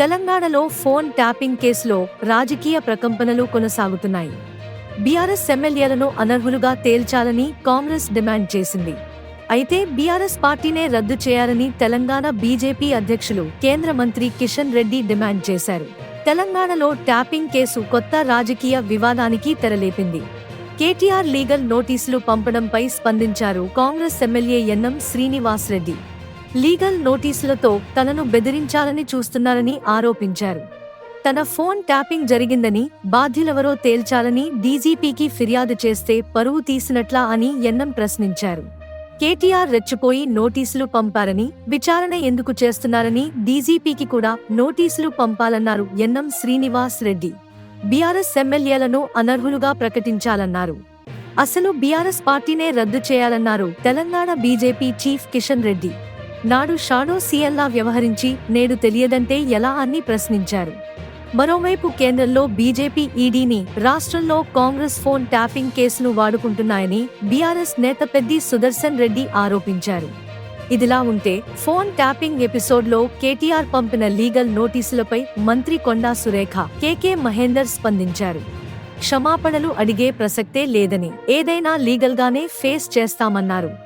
తెలంగాణలో phone tapping కేసులో రాజకీయ ప్రకంపనలు కొనసాగుతున్నాయి. బీఆర్ఎస్ ఎమ్మెల్యేలను అనర్హులుగా తేల్చాలని కాంగ్రెస్ డిమాండ్ చేసింది. అయితే బీఆర్ఎస్ పార్టీనే రద్దు చేయాలని తెలంగాణ బీజేపీ అధ్యక్షులు కేంద్ర మంత్రి కిషన్ రెడ్డి డిమాండ్ చేశారు. తెలంగాణలో ట్యాపింగ్ కేసు కొత్త రాజకీయ వివాదానికి తెరలేపింది. కేటీఆర్ లీగల్ నోటీసులు పంపడంపై స్పందించారు కాంగ్రెస్ ఎమ్మెల్యే ఎన్నం శ్రీనివాస్ రెడ్డి. లీగల్ నోటీసులతో తనను బెదిరించాలని చూస్తున్నారని ఆరోపించారు. తన ఫోన్ ట్యాపింగ్ జరిగిందని బాధ్యులెవరో తేల్చాలని డీజీపీకి ఫిర్యాదు చేస్తే పరువు తీసినట్లా అని ఎన్నం ప్రశ్నించారు. కేటీఆర్ రెచ్చిపోయి నోటీసులు పంపారని విచారణ ఎందుకు చేస్తున్నారని డీజీపీకి కూడా నోటీసులు పంపాలన్నారు ఎన్నం శ్రీనివాస్ రెడ్డి. బీఆర్ఎస్ ఎమ్మెల్యేలను అనర్హులుగా ప్రకటించాలన్నారు. అసలు బీఆర్ఎస్ పార్టీనే రద్దు చేయాలన్నారు తెలంగాణ బీజేపీ చీఫ్ కిషన్ రెడ్డి. నాడు షాడో సీఎల్లా వ్యవహరించి నేడు తెలియదంటే ఎలా అని ప్రశ్నించారు. మరోవైపు కేంద్రంలో బీజేపీ ఈడీని రాష్ట్రంలో కాంగ్రెస్ ఫోన్ ట్యాపింగ్ కేసును వాడుకుంటున్నాయని బీఆర్ఎస్ నేత పెద్ది సుదర్శన్ రెడ్డి ఆరోపించారు. ఇదిలా ఉంటే ఫోన్ ట్యాపింగ్ ఎపిసోడ్లో కేటీఆర్ పంపిన లీగల్ నోటీసులపై మంత్రి కొండా సురేఖ కేకే మహేందర్ స్పందించారు. క్షమాపణలు అడిగే ప్రసక్తే లేదని ఏదైనా లీగల్గానే ఫేస్ చేస్తామన్నారు.